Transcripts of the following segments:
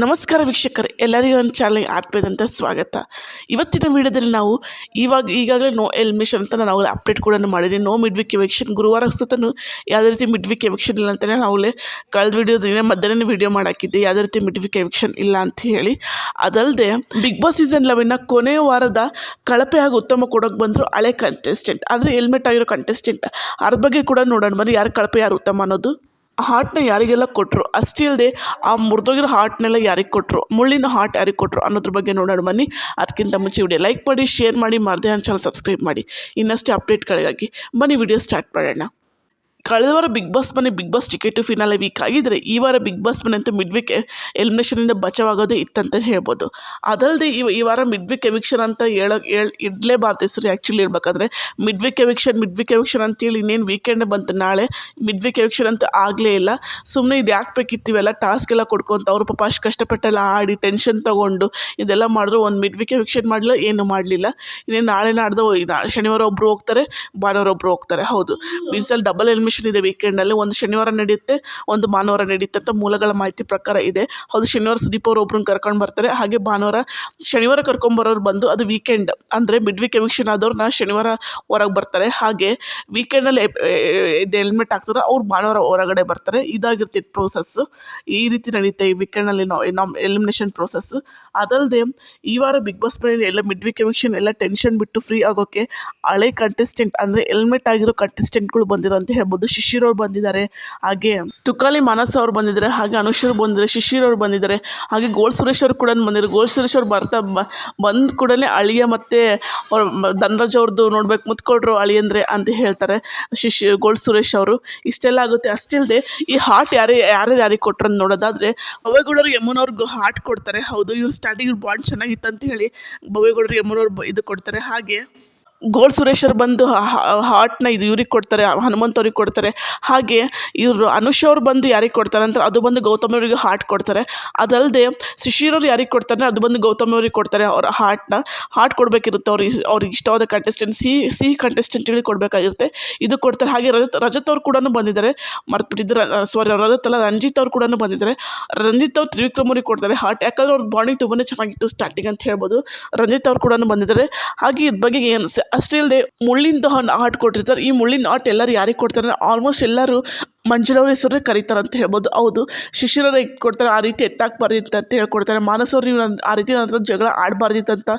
ನಮಸ್ಕಾರ ವೀಕ್ಷಕರು, ಎಲ್ಲರಿಗೂ ಒಂದು ಚಾನಲ್ಗೆ ಆತ್ಮೀಯದಂತ ಸ್ವಾಗತ. ಇವತ್ತಿನ ವಿಡಿಯೋದಲ್ಲಿ ನಾವು ಇವಾಗ ಈಗಾಗಲೇ ನೋ ಎಲ್ಮಿಷನ್ ಅಂತ ನಾವು ಅಪ್ಡೇಟ್ ಕೂಡ ಮಾಡಿದ್ದೀನಿ ನೋ ಮಿಡ್ ವೀಕ್ ಎವೆಕ್ಷನ್ ಗುರುವಾರ ಸತನು ಯಾವುದೇ ರೀತಿ ಮಿಡ್ ವೀಕ್ ಎವೆಕ್ಷನ್ ಇಲ್ಲ ಅಂತಲೇ ನಾವು ಕಳೆದ ವಿಡಿಯೋದ್ರಿಂದ ಮಧ್ಯಾಹ್ನ ವಿಡಿಯೋ ಮಾಡಾಕಿದ್ದೆ. ಯಾವುದೇ ರೀತಿ ಮಿಡ್ ವೀಕ್ ಎವೆಕ್ಷನ್ ಇಲ್ಲ ಅಂತ ಹೇಳಿ. ಅದಲ್ಲದೆ ಬಿಗ್ ಬಾಸ್ ಸೀಸನ್ ಲೆವೆನ್ನ ಕೊನೆಯ ವಾರದ ಕಳಪೆ ಹಾಗೂ ಉತ್ತಮ ಕೊಡೋಕೆ ಬಂದರು ಹಳೆ ಕಂಟೆಸ್ಟೆಂಟ್ ಆದರೆ ಹೆಲ್ಮೆಟ್ ಆಗಿರೋ ಕಂಟೆಸ್ಟೆಂಟ್ ಅದ್ರ ಬಗ್ಗೆ ಕೂಡ ನೋಡೋಣ. ಬನ್ನಿ, ಯಾರು ಕಳಪೆ, ಯಾರು ಉತ್ತಮ ಅನ್ನೋದು. ಹಾರ್ಟ್ನ ಯಾರಿಗೆಲ್ಲ ಕೊಟ್ಟರು ಅಷ್ಟೇ ಅಲ್ಲದೆ ಆ ಮುರಿದೋಗಿರೋ ಹಾರ್ಟ್ನೆಲ್ಲ ಯಾರಿಗೆ ಕೊಟ್ಟರು ಮುಳ್ಳಿನ ಹಾರ್ಟ್ ಯಾರಿಗೆ ಕೊಟ್ಟರು ಅನ್ನೋದ್ರ ಬಗ್ಗೆ ನೋಡೋಣ ಬನ್ನಿ. ಅದಕ್ಕಿಂತ ಮುಂಚೆ ವಿಡಿಯೋ ಲೈಕ್ ಮಾಡಿ ಶೇರ್ ಮಾಡಿ, ಮರದೇ ಚಾನಲ್ ಸಬ್ಸ್ಕ್ರೈಬ್ ಮಾಡಿ. ಇನ್ನಷ್ಟೇ ಅಪ್ಡೇಟ್ಗಳಿಗಾಗಿ ಬನ್ನಿ ವಿಡಿಯೋ ಸ್ಟಾರ್ಟ್ ಮಾಡೋಣ. ಕಳೆದ ವಾರ ಬಿಗ್ ಬಾಸ್ ಮನೆ Bigg Boss ticket finale week ಆಗಿದ್ದರೆ ಈ ವಾರ ಬಿಗ್ ಬಾಸ್ ಮನೆ ಅಂತೂ ಮಿಡ್ ವೀಕ್ ಎಲಿಮಿನೇಷನಿಂದ ಬಚಾವಾಗೋದೇ ಇತ್ತಂತ ಹೇಳ್ಬೋದು. ಅದಲ್ಲದೆ ಈ ಈ ವಾರ ಮಿಡ್ ವೀಕ್ ಎವಿಕ್ಷನ್ ಅಂತ ಹೇಳೋ ಹೇಳಿ ಇಡಲೇಬಾರ್ದು ಹೆಸರು ಆ್ಯಕ್ಚುಲಿ ಹೇಳ್ಬೇಕಂದ್ರೆ mid week eviction mid week eviction ಅಂತೇಳಿ ಇನ್ನೇನು ವೀಕೆಂಡ್ ಬಂತು ನಾಳೆ ಮಿಡ್ ವೀಕ್ ಎವಿಕ್ಷನ್ ಅಂತ ಆಗಲೇ ಇಲ್ಲ. ಸುಮ್ಮನೆ ಇದು ಯಾಕೆ ಬೇಕಿತ್ತು ಇವೆಲ್ಲ ಟಾಸ್ಕ್ ಎಲ್ಲ ಕೊಡ್ಕೊಂತ ಅವರು ಪಾಪ ಅಷ್ಟು ಕಷ್ಟಪಟ್ಟೆಲ್ಲ ಆಡಿ ಟೆನ್ಷನ್ ತೊಗೊಂಡು ಇದೆಲ್ಲ ಮಾಡಿದ್ರು ಒಂದು ಮಿಡ್ ವೀಕ್ ಎವಿಕ್ಷನ್ ಮಾಡಲಿಲ್ಲ ಏನು ಮಾಡಲಿಲ್ಲ. ಇನ್ನೇನು ನಾಳೆ ನಾಡ್ದು ಶನಿವಾರ ಒಬ್ಬರು ಹೋಗ್ತಾರೆ ಭಾನುವಾರ ಒಬ್ಬರು ಹೋಗ್ತಾರೆ ಹೌದು. ಮೀನ್ಸಲ್ಲಿ ಡಬಲ್ ಎಲಿಮಿಷನ್ ಇದೆ ವೀಕೆಂಡಲ್ಲಿ ಒಂದು ಶನಿವಾರ ನಡೆಯುತ್ತೆ, ಒಂದು ಭಾನುವಾರ ನಡೆಯುತ್ತೆ ಅಂತ ಮೂಲಗಳ ಮಾಹಿತಿ ಪ್ರಕಾರ ಇದೆ. ಹೌದು, ಶನಿವಾರ ಸುದೀಪ್ ಅವರು ಒಬ್ರನ್ನ ಕರ್ಕೊಂಡು ಬರ್ತಾರೆ. ಹಾಗೆ ಭಾನುವಾರ ಶನಿವಾರ ಕರ್ಕೊಂಬರೋರು ಬಂದು ಅದು ವೀಕೆಂಡ್ ಅಂದರೆ ಮಿಡ್ ವೀಕ್ ಎವಿಕ್ಷನ್ ಆದವ್ರನ್ನ ಶನಿವಾರ ಹೊರಗೆ ಬರ್ತಾರೆ. ಹಾಗೆ ವೀಕೆಂಡಲ್ಲಿ ಇದು ಹೆಲ್ಮೆಟ್ ಹಾಕ್ತಾರೆ ಅವ್ರು ಭಾನುವಾರ ಹೊರಗಡೆ ಬರ್ತಾರೆ. ಇದಾಗಿರ್ತಿತ್ತು ಪ್ರೋಸೆಸ್ಸು ಈ ರೀತಿ ನಡೆಯುತ್ತೆ ಈ ವೀಕೆಂಡಲ್ಲಿ ನಾವು ನಮ್ಮ ಎಲಿಮಿನೇಷನ್ ಪ್ರೋಸೆಸ್ಸು ಅದಲ್ಲದೆ ಈ ವಾರ ಬಿಗ್ ಬಾಸ್ ಮನೆಯಲ್ಲಿ ಎಲ್ಲ ಮಿಡ್ ವೀಕ್ ಎವಿಕ್ಷನ್ ಎಲ್ಲ ಟೆನ್ಷನ್ ಬಿಟ್ಟು ಫ್ರೀ ಆಗೋಕ್ಕೆ ಹಳೆ ಕಂಟೆಸ್ಟೆಂಟ್ ಅಂದರೆ ಹೆಲ್ಮೆಟ್ ಆಗಿರೋ ಕಂಟೆಸ್ಟೆಂಟ್ಗಳು ಬಂದಿರೋ ಅಂತ ಹೇಳ್ಬೋದು. ಶಿಶಿರ್ ಅವ್ರು ಬಂದಿದ್ದಾರೆ. ಹಾಗೆ ತುಕಾಲಿ ಮನಸ್ ಅವ್ರು ಬಂದಿದ್ದಾರೆ. ಹಾಗೆ ಅನುಷ್ಯರು ಬಂದಿದ್ದಾರೆ. ಶಿಶಿರ್ ಅವ್ರು ಬಂದಿದ್ದಾರೆ. ಹಾಗೆ ಗೋಲ್ ಸುರೇಶ್ ಅವ್ರು ಕೂಡ ಬಂದಿದ್ದಾರೆ. ಗೋಲ್ ಸುರೇಶ್ ಅವ್ರು ಬರ್ತಾ ಬಂದ ಕೂಡಲೇ ಅಳಿಯ ಮತ್ತು ಅವ್ರ ಧನರಾಜ್ ಅವ್ರದ್ದು ನೋಡ್ಬೇಕು, ಮುತ್ಕೊಳ್ರು ಅಳಿಯಂದ್ರೆ ಅಂತ ಹೇಳ್ತಾರೆ ಶಿಶಿ ಗೋಲ್ ಸುರೇಶ್ ಅವರು. ಇಷ್ಟೆಲ್ಲ ಆಗುತ್ತೆ. ಅಷ್ಟಿಲ್ಲದೆ ಈ ಹಾರ್ಟ್ ಯಾರೇ ಯಾರು ಯಾರಿಗೆ ಕೊಟ್ರು ಅಂತ ನೋಡೋದಾದರೆ ಬೊವೇಗೌಡರು ಯಮುನವ್ರಿಗೂ ಹಾರ್ಟ್ ಕೊಡ್ತಾರೆ. ಹೌದು, ಇವ್ರು ಸ್ಟಾರ್ಟಿಂಗ್ ಬಾಂಡ್ ಚೆನ್ನಾಗಿತ್ತು ಅಂತ ಹೇಳಿ ಬವೇಗೌಡರು ಯಮುನವ್ರು ಇದು ಕೊಡ್ತಾರೆ. ಹಾಗೆ ಗೋಲ್ಡ್ ಸುರೇಶರು ಬಂದು ಹಾರ್ಟ್ನ ಇದು ಇವ್ರಿಗೆ ಕೊಡ್ತಾರೆ, ಹನುಮಂತ್ ಅವ್ರಿಗೆ ಕೊಡ್ತಾರೆ. ಹಾಗೆ ಇವರು ಅನುಷ್ ಅವ್ರು ಬಂದು ಯಾರಿಗೆ ಕೊಡ್ತಾರೆ ಅಂತ ಅದು ಬಂದು ಗೌತಮ್ ಅವರಿಗೆ ಹಾರ್ಟ್ ಕೊಡ್ತಾರೆ. ಅದಲ್ಲದೆ ಶಿಶಿರವ್ರು ಯಾರಿಗೆ ಕೊಡ್ತಾರೆ ಅದು ಬಂದು ಗೌತಮ್ ಅವ್ರಿಗೆ ಕೊಡ್ತಾರೆ ಅವ್ರ ಹಾರ್ಟ್ನ ಹಾರ್ಟ್ ಕೊಡಬೇಕಿರುತ್ತೆ ಅವ್ರಿಗೆ ಅವ್ರಿಗೆ ಇಷ್ಟವಾದ ಕಂಟೆಸ್ಟೆಂಟ್ ಸಿ ಸಿ ಕಂಟೆಸ್ಟೆಂಟ್ಗಳಿಗೆ ಕೊಡಬೇಕಾಗಿರುತ್ತೆ. ಇದು ಕೊಡ್ತಾರೆ. ಹಾಗೆ ರಜತ್ ರಜತ್ ಅವ್ರು ಕೂಡ ಬಂದಿದ್ದಾರೆ. ಮರ್ತ್ಬಿಟ್ಟಿದ್ದಾರೆ ಸಾರಿ ರಜತ್ ರಂಜಿತ್ ಅವ್ರು ಕೂಡ ಬಂದಿದ್ದಾರೆ. ರಂಜಿತ್ ಅವ್ರು ತ್ರಿವಿಕ್ರಮ್ ಅವ್ರಿಗೆ ಕೊಡ್ತಾರೆ ಹಾರ್ಟ್ ಯಾಕಂದ್ರೆ ಅವ್ರ ಬಾಂಡಿಂಗ್ ತುಂಬಾ ಚೆನ್ನಾಗಿತ್ತು ಸ್ಟಾರ್ಟಿಂಗ್ ಅಂತ ಹೇಳ್ಬೋದು. ರಂಜಿತ್ ಅವ್ರು ಕೂಡ ಬಂದಿದ್ದಾರೆ. ಹಾಗೆ ಇದ್ರ ಬಗ್ಗೆ ಏನು ಅಷ್ಟೇ ಅಲ್ಲದೆ ಮುಳ್ಳಿಂದ ಆರ್ಟ್ ಕೊಟ್ಟಿರ್ತಾರೆ ಈ ಮುಳ್ಳಿನ ಆರ್ಟ್ ಎಲ್ಲರೂ ಯಾರಿಗೆ ಕೊಡ್ತಾರೆ? ಆಲ್ಮೋಸ್ಟ್ ಎಲ್ಲರೂ ಮಂಜುಳವ್ರ ಹೆಸರೇ ಕರೀತಾರೆ ಅಂತ ಹೇಳ್ಬೋದು. ಹೌದು, ಶಿಶಿರವ್ರು ಕೊಡ್ತಾರೆ? ಆ ರೀತಿ ಎತ್ತಾಕ್ಬಾರ್ದಿತ್ತು ಅಂತ ಹೇಳ್ಕೊಡ್ತಾರೆ. ಮಾನಸವ್ರು ನೀವು ನನ್ನ ಆ ರೀತಿ ನನ್ನ ಹತ್ರ ಜಗಳ ಆಡಬಾರ್ದಿತ್ತು ಅಂತ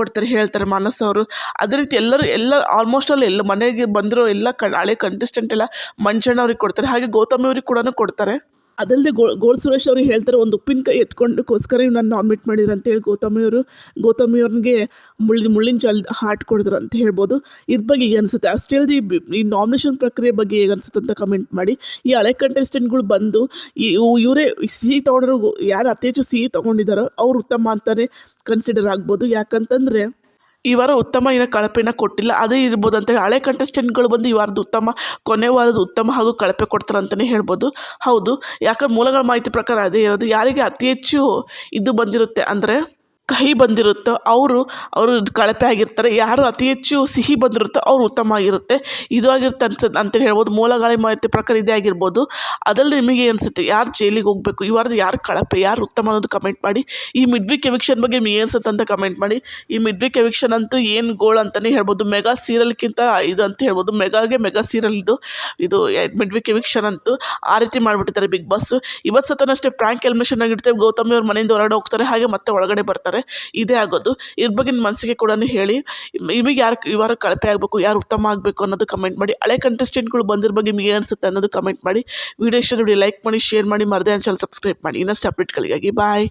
ಕೊಡ್ತಾರೆ, ಹೇಳ್ತಾರೆ ಮಾನಸವರು. ಅದೇ ರೀತಿ ಎಲ್ಲರೂ, ಎಲ್ಲ ಆಲ್ಮೋಸ್ಟ್ ಅಲ್ಲಿ ಎಲ್ಲ ಮನೆಗೆ ಬಂದಿರೋ ಎಲ್ಲ ಕ, ಹಳೆ ಕಂಟೆಸ್ಟೆಂಟ್ ಎಲ್ಲ ಮಂಜಣ್ಣವ್ರಿಗೆ ಕೊಡ್ತಾರೆ. ಹಾಗೆ ಗೌತಮಿ ಅವ್ರಿಗೆ ಕೂಡ ಕೊಡ್ತಾರೆ. ಅದಲ್ಲದೆ ಗೋ, ಗೋಳ್ ಸುರೇಶ್ ಅವರು ಹೇಳ್ತಾರೆ, ಒಂದು ಉಪ್ಪಿನಕಾಯಿ ಎತ್ಕೊಂಡಕ್ಕೋಸ್ಕರ ನಾನು ನಾಮಿನೇಟ್ ಮಾಡಿದ್ರು ಅಂತೇಳಿ ಗೌತಮಿಯವರು ಗೌತಮಿಯವ್ರಿಗೆ ಮುಳ್ಳಿ ಮುಳ್ಳಿನ ಚಲ್ ಹಾರ್ಟ್ ಕೊಡಿದ್ರು ಅಂತ ಹೇಳ್ಬೋದು. ಇದ್ರ ಬಗ್ಗೆ ಈಗ ಅನಿಸುತ್ತೆ? ಅಷ್ಟೇ ಅಲ್ಲದೆ ಈ ನಾಮಿನೇಷನ್ ಪ್ರಕ್ರಿಯೆ ಬಗ್ಗೆ ಹೇಗೆ ಅನಿಸುತ್ತೆ ಅಂತ ಕಮೆಂಟ್ ಮಾಡಿ. ಈ ಹಳೆ ಕಂಟೆಸ್ಟೆಂಟ್ಗಳು ಬಂದು, ಈ ಇವರೇ ಸಿಹಿ ತೊಗೊಂಡ್ರು ಯಾರು ಅತಿ ಹೆಚ್ಚು ಸಿಹಿ ತೊಗೊಂಡಿದ್ದಾರೋ, ಅವ್ರು ಉತ್ತಮ ಅಂತಲೇ ಕನ್ಸಿಡರ್ ಆಗ್ಬೋದು. ಯಾಕಂತಂದರೆ ಈ ವಾರ ಉತ್ತಮ ಏನೋ ಕಳಪೆನ ಕೊಟ್ಟಿಲ್ಲ. ಅದೇ ಇರ್ಬೋದು ಅಂತೇಳಿ ಹಳೆ ಕಂಟೆಸ್ಟೆಂಟ್ಗಳು ಬಂದು ಈ ವಾರದ ಉತ್ತಮ, ಕೊನೆ ವಾರದ ಉತ್ತಮ ಹಾಗೂ ಕಳಪೆ ಕೊಡ್ತಾರೆ ಅಂತಲೇ ಹೇಳ್ಬೋದು. ಹೌದು, ಯಾಕಂದ್ರೆ ಮೂಲಗಳ ಮಾಹಿತಿ ಪ್ರಕಾರ ಅದೇ ಇರೋದು. ಯಾರಿಗೆ ಅತಿ ಹೆಚ್ಚು ಇದು ಬಂದಿರುತ್ತೆ ಅಂದರೆ ಕಹಿ ಬಂದಿರುತ್ತೋ, ಅವರು ಅವರು ಕಳಪೆ ಆಗಿರ್ತಾರೆ. ಯಾರು ಅತಿ ಹೆಚ್ಚು ಸಿಹಿ ಬಂದಿರುತ್ತೋ, ಅವ್ರು ಉತ್ತಮ ಆಗಿರುತ್ತೆ. ಇದು ಆಗಿರುತ್ತೆ ಅಂತ, ಅಂತೇಳಿ ಹೇಳ್ಬೋದು. ಗಾಳಿ ಮಾಹಿತಿ ಪ್ರಕಾರ ಇದೇ ಆಗಿರ್ಬೋದು. ಅದರಲ್ಲಿ ನಿಮಗೆ ಅನಿಸುತ್ತೆ, ಯಾರು ಜೈಲಿಗೆ ಹೋಗಬೇಕು? ಈ ವಾರದ ಯಾರು ಕಳಪೆ, ಯಾರು ಉತ್ತಮ ಅನ್ನೋದು ಕಮೆಂಟ್ ಮಾಡಿ. ಈ ಮಿಡ್ ವೀಕ್ ಎವಿಕ್ಷನ್ ಬಗ್ಗೆ ನಿಮಗೆ ಅನ್ಸುತ್ತೆ ಅಂತ ಕಮೆಂಟ್ ಮಾಡಿ. ಈ ಮಿಡ್ ವೀಕ್ ಎವಿಕ್ಷನ್ ಅಂತೂ ಏನು ಗೋಳ್ ಅಂತಲೇ ಹೇಳ್ಬೋದು. ಮೆಗಾ ಸೀರಿಯಲ್ಗಿಂತ ಇದು ಅಂತ ಹೇಳ್ಬೋದು. ಮೆಗಾಗೆ ಮೆಗಾ ಸೀರಿಯಲ್ ಇದು. ಇದು ಮಿಡ್ ವೀಕ್ ಎವಿಕ್ಷನ್ ಅಂತೂ ಆ ರೀತಿ ಮಾಡಿಬಿಟ್ಟಿದ್ದಾರೆ ಬಿಗ್ ಬಾಸ್. ಇವತ್ತು ಸತನಷ್ಟೇ ಪ್ರಾಂಕ್ ಎಲ್ಮಿಷನ್ ಆಗಿರುತ್ತೆ. ಗೌತಮಿ ಅವ್ರ ಮನೆಯಿಂದ ಹೊರಗಡೆ ಹೋಗ್ತಾರೆ. ಹಾಗೆ ಮತ್ತೆ ಒಳಗಡೆ ಬರ್ತಾರೆ. ಇದೇ ಆಗೋದು. ಇದ್ರ ಬಗ್ಗೆ ನಿಮ್ಮ ಮನಸ್ಸಿಗೆ ಕೂಡ ಹೇಳಿ. ನಿಮಗೆ ಯಾರು ವಾರ ಕಳಪೆ ಆಗಬೇಕು, ಯಾರು ಉತ್ತಮ ಆಗಬೇಕು ಅನ್ನೋದು ಕಮೆಂಟ್ ಮಾಡಿ. ಹಳೆ ಕಂಟೆಸ್ಟೆಂಟ್ಗಳು ಬಂದಿರ ಬಗ್ಗೆ ನಿಮಗೆ ಅನಿಸುತ್ತೆ ಅನ್ನೋದು ಕಮೆಂಟ್ ಮಾಡಿ. ವಿಡಿಯೋ ಇಷ್ಟ ನೋಡಿ ಲೈಕ್ ಮಾಡಿ ಶೇರ್ ಮಾಡಿ, ಮರದೇ ಚಾನಲ್ ಸಬ್ಸ್ಕ್ರೈಬ್ ಮಾಡಿ. ಇನ್ನಷ್ಟು ಅಪ್ಡೇಟ್ಗಳಿಗಾಗಿ ಬಾಯ್